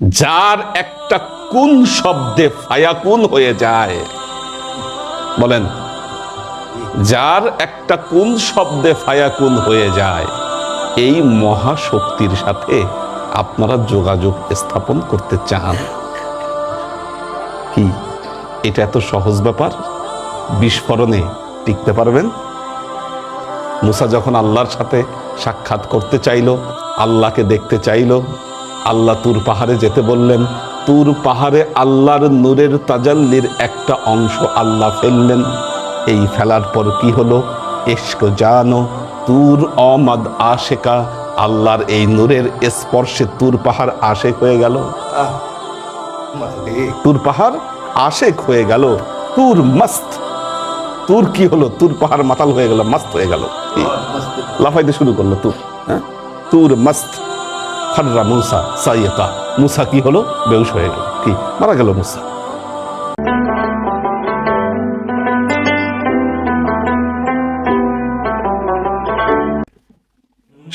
যার একটা কোন শব্দে ফায়াকুন হয়ে যায়? বলেন, যার একটা কোন শব্দে ফায়াকুন হয়ে যায়, এই মহাশক্তির সাথে আপনারা যোগাযোগ স্থাপন করতে চান। কি? এটা এত সহজ ব্যাপার? বিস্ফোরণে টিকতে পারবেন? মুসা যখন আল্লাহর সাথে সাক্ষাৎ করতে চাইল, আল্লাহকে দেখতে চাইল আল্লাহ তুর পাহাড়ে যেতে বললেন তুর পাহাড়ে আল্লাহর নূরের তাজাল্লির একটা অংশ আল্লাহ ফেললেন। এই ফেলার পর কি হলো? এস্ক জানো তুর অমাদ আশেকা আল্লাহর এই নূরের স্পর্শে তুর পাহাড় আশেক হয়ে গেল। তুর পাহাড় আশেক হয়ে গেল। তুর মস্ত। তুর কি হলো? তুর পাহাড় মাতাল হয়ে গেল মস্ত হয়ে গেল। লাফাইতে শুরু করল তুর হ্যাঁ? তুর মস্ত। খররা মুসা সাইয়তা মুসা কি হলো? বেউস হয়ে গেল। কি? মারা গেল মুসা।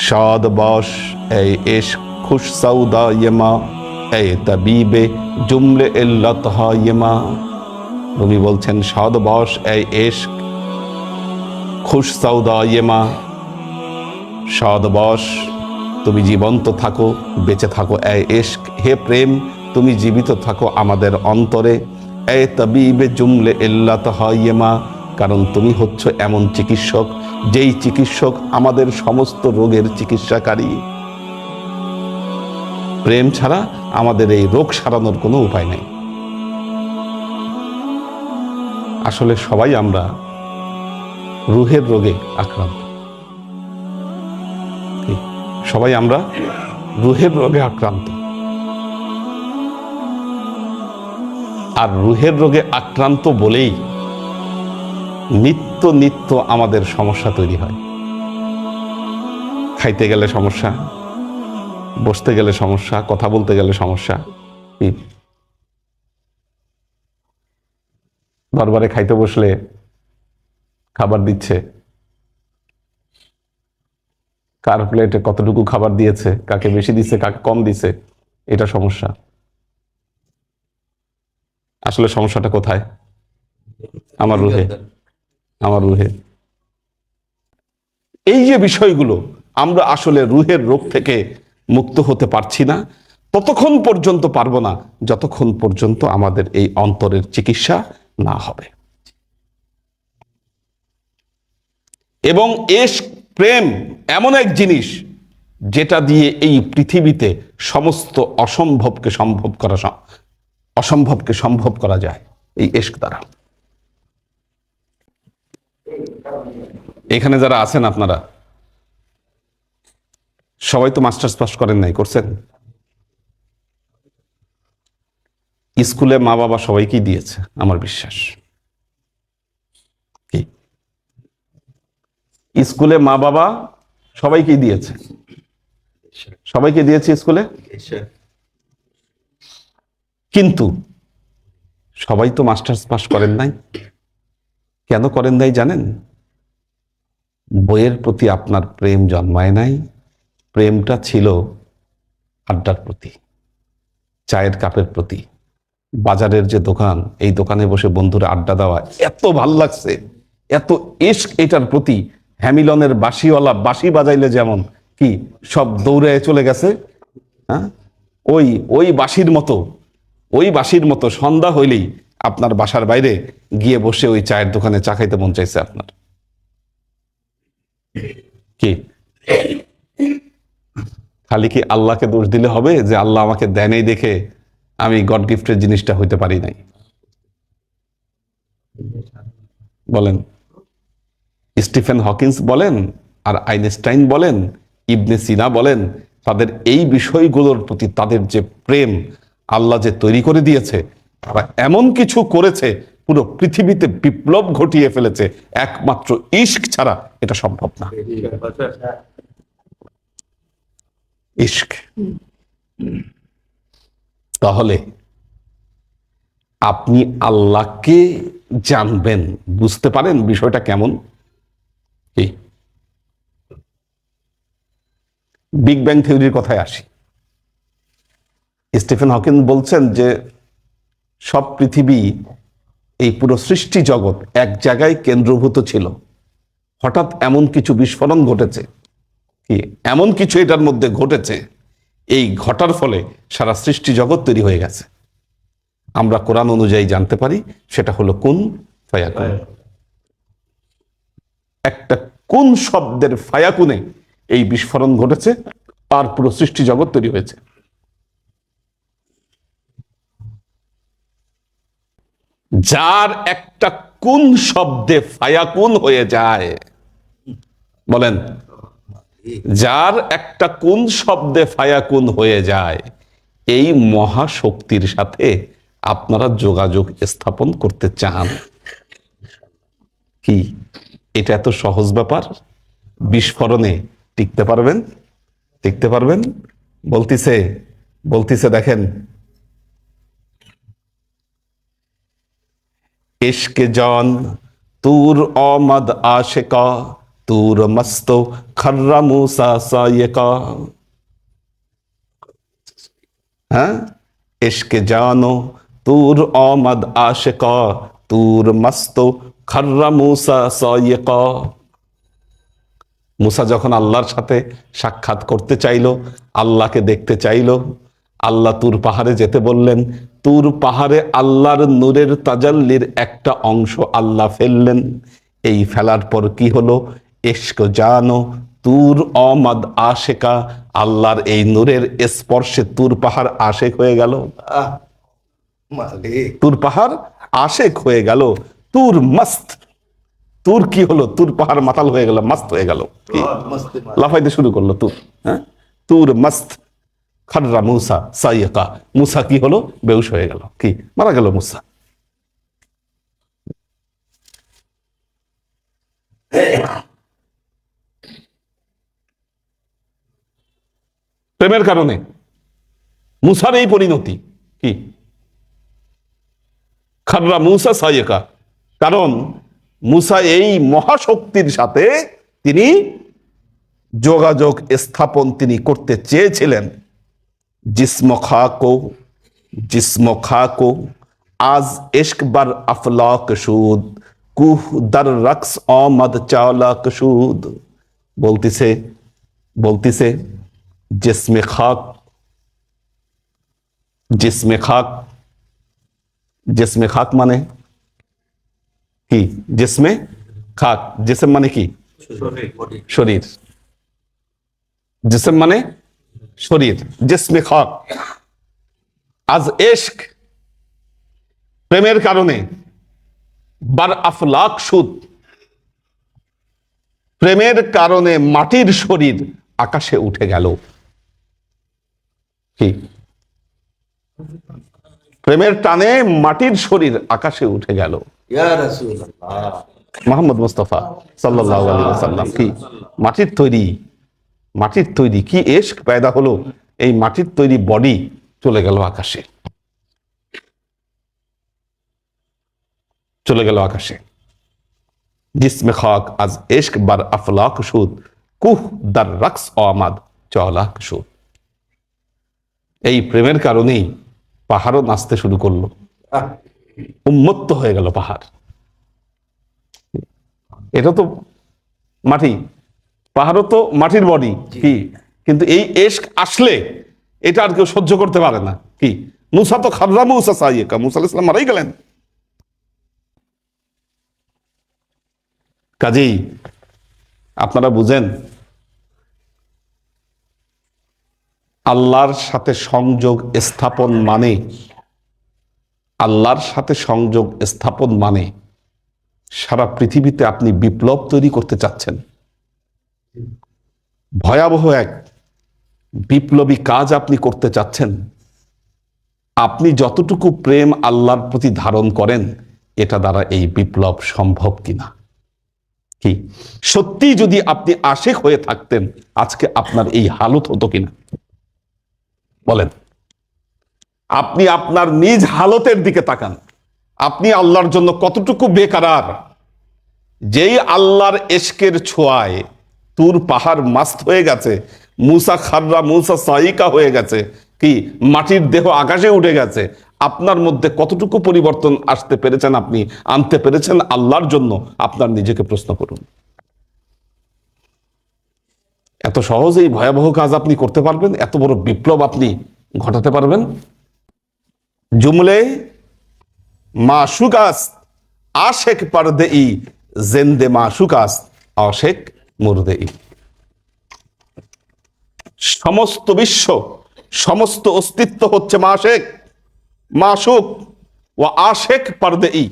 শাদ বশ এই এশ খুশ সৌদা ইয়েমা, এই তবিবে জুমলে ইল্লত ইয়েমা। রুমি বলছেন, সাদ বশ এই খুশ সৌদা ইয়েমা। সাদ তুমি জীবন্ত থাকো, বেঁচে থাকো। এ হে প্রেম, তুমি জীবিত থাকো আমাদের অন্তরে। এ তবিবে জুমলে ইল্লাত ইয়েমা কারণ তুমি হচ্ছ এমন চিকিৎসক, যেই চিকিৎসক আমাদের সমস্ত রোগের চিকিৎসাকারী। প্রেম ছাড়া আমাদের এই রোগ সারানোর কোনো উপায় নেই। আসলে সবাই আমরা রুহের রোগে আক্রান্ত? সবাই আমরা রুহের রোগে আক্রান্ত আর রুহের রোগে আক্রান্ত বলেই নিত্য নিত্য আমাদের সমস্যা তৈরি হয় খাইতে গেলে সমস্যা, বসতে গেলে সমস্যা, কথা বলতে গেলে সমস্যা? দরবারে খাইতে বসলে খাবার দিচ্ছে কার প্লেটে কতটুকু খাবার দিয়েছে কাকে বেশি দিছে কাকে কম দিছে এটা সমস্যা। আসলে সমস্যাটা কোথায়? আমার রুহে। আমার রুহে। এই যে বিষয়গুলো আমরা আসলে রুহের রোগ থেকে মুক্ত হতে পারছি না ততক্ষণ পর্যন্ত পারব না যতক্ষণ পর্যন্ত আমাদের এই অন্তরের চিকিৎসা না হবে। এবং এস প্রেম এমন এক জিনিস যেটা দিয়ে এই পৃথিবীতে সমস্ত অসম্ভবকে সম্ভব করা অসম্ভবকে সম্ভব করা যায়। এই এশক দ্বারা। এখানে যারা আছেন আপনারা, সবাই তো মাস্টার্স পাস করেন নাই, করছেন? স্কুলে মা বাবা সবাইকেই দিয়েছে, আমার বিশ্বাস। স্কুলে মা বাবা সবাইকেই দিয়েছে। সবাইকে দিয়েছে স্কুলে? কিন্তু সবাই তো মাস্টার্স পাস করেন নাই। কেন করেন নাই জানেন? বইয়ের প্রতি আপনার প্রেম জন্মায় নাই। প্রেমটা ছিল আড্ডার প্রতি, চায়ের কাপের প্রতি। বাজারের যে দোকান, এই দোকানে বসে বন্ধুরা আড্ডা দেওয়া এত ভালো লাগছে, এত ইস্ক এটার প্রতি। হ্যামিলনের বাঁশিওয়ালা বাঁশি বাজাইলে যেমন কি সব দৌড়ে চলে গেছে হ্যাঁ? ওই ওই বাঁশির মতো, ওই বাঁশির মতো সন্ধ্যা হইলেই আপনার বাসার বাইরে গিয়ে বসে ওই চায়ের দোকানে চা খাইতে মন চাইছে আপনার। কি? খালি কি আল্লাহকে দোষ দিলে হবে যে আল্লাহ আমাকে দেয়নি দেখে আমি গড গিফটের জিনিসটা হইতে পারি নাই? বলেন। স্টিফেন হকিন্স বলেন আর আইনস্টাইন বলেন, ইবনে সিনা বলেন, তাদের এই বিষয়গুলোর প্রতি তাদের যে প্রেম আল্লাহ যে তৈরি করে দিয়েছে, তারা এমন কিছু করেছে, পুরো পৃথিবীতে বিপ্লব ঘটিয়ে ফেলেছে, একমাত্র ইস্ক ছাড়া এটা সম্ভব না। ইস্ক তাহলে আপনি আল্লাহকে জানবেন, বুঝতে পারেন বিষয়টা কেমন? কি? বিগ ব্যাং থিওরির কথায় আসি। স্টিফেন হকিন বলছেন যে, সব পৃথিবী, এই পুরো সৃষ্টি জগৎ এক জায়গায় কেন্দ্রভূত ছিল। হঠাৎ এমন কিছু বিস্ফোরণ ঘটেছে। কি? এমন কিছু এটার মধ্যে ঘটেছে। এই ঘটার ফলে সারা সৃষ্টি জগৎ তৈরি হয়ে গেছে। আমরা কোরআন অনুযায়ী জানতে পারি সেটা হলো কোন? ফায়াকুন। একটা কোন শব্দের ফায়াকুনে এই বিস্ফোরণ ঘটেছে? আর পুরো সৃষ্টি জগৎ তৈরি হয়েছে। যার একটা কোন শব্দে ফায়াকুন হয়ে যায়? বলেন। যার একটা কোন শব্দে ফায়াকুন হয়ে যায়? এই মহাশক্তির সাথে আপনারা যোগাযোগ স্থাপন করতে চান। কি? এটা এত সহজ ব্যাপার। বিস্ফোরণে টিকতে পারবেন টিকতে পারবেন। বলতিছে বলতিছে, দেখেন। এসকে জন, তুর অমদ আশেকা, তুর মস্ত খর্রা মুসা সায়েকা। হ্যাঁ? এসকে জানো, তুর অমদ আশেকা, তুর মস্ত খাররা মুসা সয়েক মুসা যখন আল্লাহর সাথে সাক্ষাৎ করতে চাইল আল্লাহকে দেখতে চাইল আল্লাহ তুর পাহাড়ে যেতে বললেন তুর পাহাড়ে আল্লাহর নূরের তাজাল্লির একটা অংশ আল্লাহ ফেললেন। এই ফেলার পর কি হলো? এস্ক জানো তুর অমাদ আশেকা আল্লাহর এই নূরের স্পর্শে তুর পাহাড় আশেক হয়ে গেল। তুর পাহাড় আশেক হয়ে গেল। তুর মস্ত। তুর কি হলো? তুর পাহাড় মাতাল হয়ে গেল মস্ত হয়ে গেল। মালিক লাফাইতে শুরু করল তুর হ্যাঁ? তুর মস্ত। খাররা মুসা সাইয়কা মুসা কি হলো? বেউস হয়ে গেল। কি? মারা গেল মুসা। প্রেমের কারণে মুসার এই পরিণতি কি? খাররা মুসা সাইয়কা কারণ মুসা এই মহাশক্তির সাথে তিনি যোগাযোগ স্থাপন তিনি করতে চেয়েছিলেন। জিসম খাকো জিসম খাকো, আজ ইশকবার আফলাক সুদ, কুহ দার রক্স অমদ চাওলাক সুদ। বলতিছে বলতিছে, জিসমে খাক জিসমে খাক জিসমে খাক মানে কি? জিসমে খাক। জিসম মানে কি? শরীর। জিসম মানে শরীর। জিসমে খাক। আজ এশক, প্রেমের কারণে বার আফলাক সুদ। প্রেমের কারণে মাটির শরীর আকাশে উঠে গেল। কি? প্রেমের টানে মাটির শরীর আকাশে উঠে গেল। মোহাম্মদ মুস্তফা সাল্লাল্লাহু আলাইহি কি মাটির তৈরি মাটির তৈরি কি এশক পয়দা হলো? এই মাটির তৈরি বডি চলে গেল আকাশে। চলে গেল আকাশে। জিসমে খাক আজ এশক বার আফলাক সুদ কুহ দার রাক্স আমাদ চলাক সুদ। এই প্রেমের কারণেই পাহাড়ও নাচতে শুরু করল। উন্মত্ত হয়ে গেল পাহাড়। এটা তো মাটি। পাহাড়ও তো মাটির বডি কি? কিন্তু এই এশক আসলে এটা আর কেউ সহ্য করতে পারে না কি? মুসা তো খাররা মুসা সাইয়েকা মুসা আলাইহিস সালাম মারাই গেলেন। কাজেই আপনারা বুঝেন আল্লাহর সাথে সংযোগ স্থাপন মানে আল্লাহর সাথে সংযোগ স্থাপন মানে সারা পৃথিবীতে আপনি বিপ্লব তৈরি করতে চাচ্ছেন। ভয়াবহ এক বিপ্লবী কাজ আপনি করতে চাচ্ছেন। আপনি যতটুকু প্রেম আল্লাহর প্রতি ধারণ করেন, এটা দ্বারা এই বিপ্লব সম্ভব কিনা? কি? সত্যি যদি আপনি আশেক হয়ে থাকতেন, আজকে আপনার এই হালত হতো কিনা? বলেন। আপনি আপনার নিজ হালতের দিকে তাকান। আপনি আল্লাহর জন্য কতটুকু বেকারার? যেই আল্লাহর এশকের ছোঁয়ায় তুর পাহাড় মাস্ত হয়ে গেছে, মুসা খাররা, মুসা সাইকা হয়ে গেছে, কি মাটির দেহ আকাশে উঠে গেছে, আপনার মধ্যে কতটুকু পরিবর্তন আসতে পেরেছেন আপনি, আনতে পেরেছেন আল্লাহর জন্য, আপনার নিজেকে প্রশ্ন করুন। এত সহজেই ভয়াবহ কাজ আপনি করতে পারবেন, এত বড় বিপ্লব আপনি ঘটাতে পারবেন। জুমলে মাসুকাস আশেক পারদে ই জেন্দে মাসুকাস আশেক মুরদে ই সমস্ত বিশ্ব, সমস্ত অস্তিত্ব হচ্ছে মাসেক মাসুক ও আশেক পারদে ই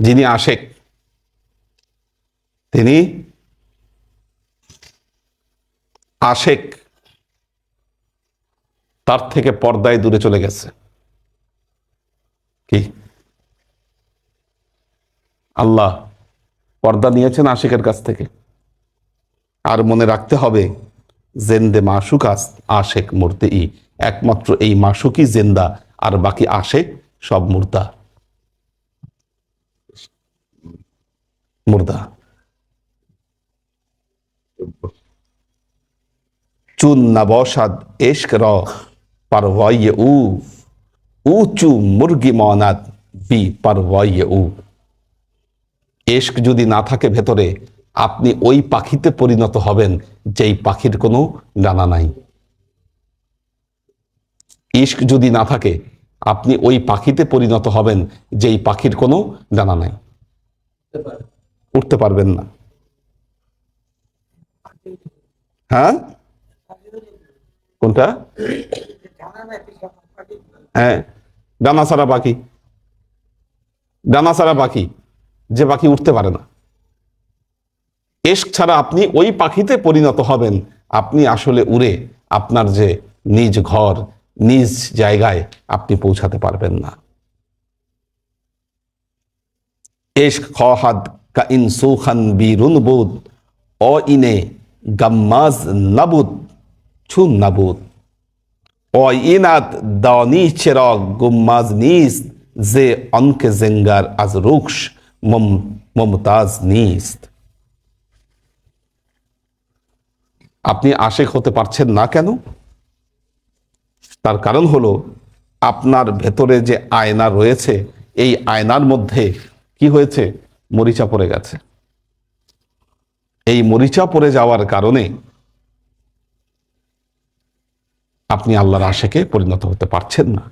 যিনি আশেক, তিনি আশেক। তার থেকে পর্দায় দূরে চলে গেছে। কি? আল্লাহ পর্দা নিয়েছেন আশিকের কাছ থেকে। আর মনে রাখতে হবে, জেন্দে মাসুক আশেক মূর্তি ই একমাত্র এই মাসুকই জেন্দা, আর বাকি আশেক সব মুর্দা। মুর্দা। চুন নবসাদ এশক র পারওয়াইয়ে উ উঁচু মুরগি মনাদ বি পারওয়াইয়ে উ এশক যদি না থাকে ভেতরে, আপনি ওই পাখিতে পরিণত হবেন, যেই পাখির কোনো ডানা নাই। ইস্ক যদি না থাকে, আপনি ওই পাখিতে পরিণত হবেন, যেই পাখির কোনো ডানা নাই। উঠতে পারবেন না। হ্যাঁ? কোনটা? হ্যাঁ ডানা ছাড়া পাখি। ডানা ছাড়া পাখি, যে পাখি উঠতে পারে না। এশক ছাড়া আপনি ওই পাখিতে পরিণত হবেন। আপনি আসলে উড়ে আপনার যে নিজ ঘর, নিজ জায়গায় আপনি পৌঁছাতে পারবেন না। এশক খহাদ কা ইনসুখান বিরুন বুদ, অ ইনে গাম্মাজ নাবুদ, ছুন নাবুদ। ইনাত দানি চেরক গুম্মাজ নিস যে অনকে জেঙ্গার আজ রুক্স মমতাজ নিস্ত আপনি আশেক হতে পারছেন না কেন তার কারণ হলো আপনার ভেতরে যে আয়না রয়েছে এই আয়নার মধ্যে কি হয়েছে মরিচা পড়ে গেছে এই মরিচা পড়ে যাওয়ার কারণে আপনি আল্লাহর আশেকে পরিণত হতে পারছেন না।